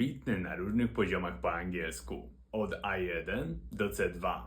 ambitny na różnych poziomach po angielsku. Od A1 do C2.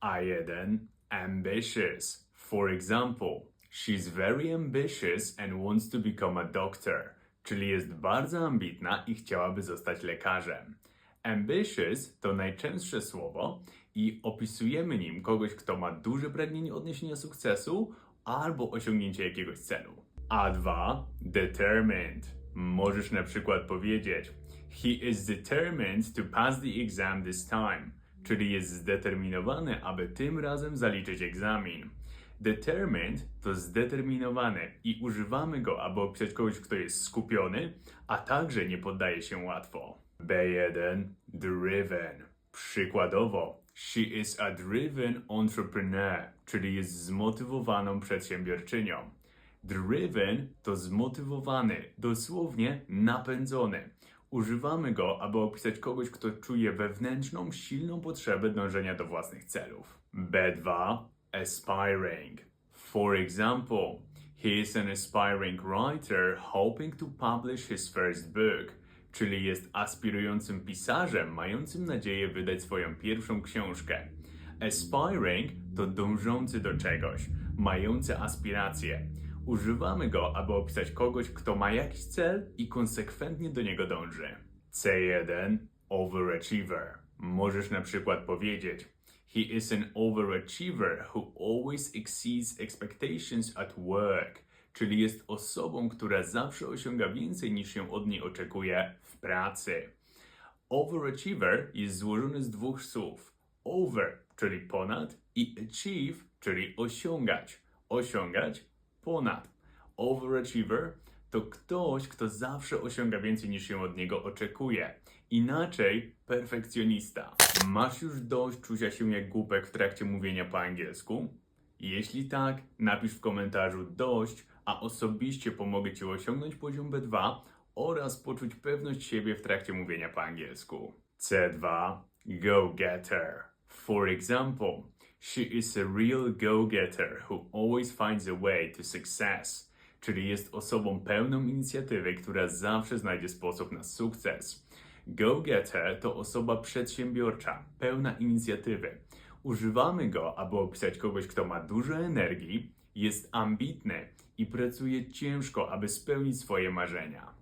A1 ambitious. For example, she's very ambitious and wants to become a doctor. Czyli jest bardzo ambitna i chciałaby zostać lekarzem. Ambitious to najczęstsze słowo i opisujemy nim kogoś, kto ma duże pragnienie odniesienia sukcesu albo osiągnięcia jakiegoś celu. A2 determined. Możesz na przykład powiedzieć He is determined to pass the exam this time. Czyli jest zdeterminowany, aby tym razem zaliczyć egzamin. Determined to zdeterminowany i używamy go, aby opisać kogoś, kto jest skupiony, a także nie poddaje się łatwo. B1 driven. Przykładowo, she is a driven entrepreneur, czyli jest zmotywowaną przedsiębiorczynią. Driven to zmotywowany, dosłownie napędzony. Używamy go, aby opisać kogoś, kto czuje wewnętrzną, silną potrzebę dążenia do własnych celów. B2 aspiring. For example, he is an aspiring writer hoping to publish his first book, czyli jest aspirującym pisarzem mającym nadzieję wydać swoją pierwszą książkę. Aspiring to dążący do czegoś, mający aspiracje. Używamy go, aby opisać kogoś, kto ma jakiś cel i konsekwentnie do niego dąży. C1 Overachiever. Możesz na przykład powiedzieć He is an overachiever who always exceeds expectations at work, czyli jest osobą, która zawsze osiąga więcej niż się od niej oczekuje w pracy. Overachiever jest złożony z dwóch słów. Over, czyli ponad, i achieve, czyli osiągać. Osiągać ponad. Overachiever to ktoś, kto zawsze osiąga więcej niż się od niego oczekuje. Inaczej perfekcjonista. Masz już dość czucia się jak głupek w trakcie mówienia po angielsku? Jeśli tak, napisz w komentarzu dość, a osobiście pomogę Ci osiągnąć poziom B2 oraz poczuć pewność siebie w trakcie mówienia po angielsku. C2 Go-getter. For example, she is a real go-getter who always finds a way to success. Czyli jest osobą pełną inicjatywy, która zawsze znajdzie sposób na sukces. Go-getter to osoba przedsiębiorcza, pełna inicjatywy. Używamy go, aby opisać kogoś, kto ma dużo energii, jest ambitny i pracuje ciężko, aby spełnić swoje marzenia.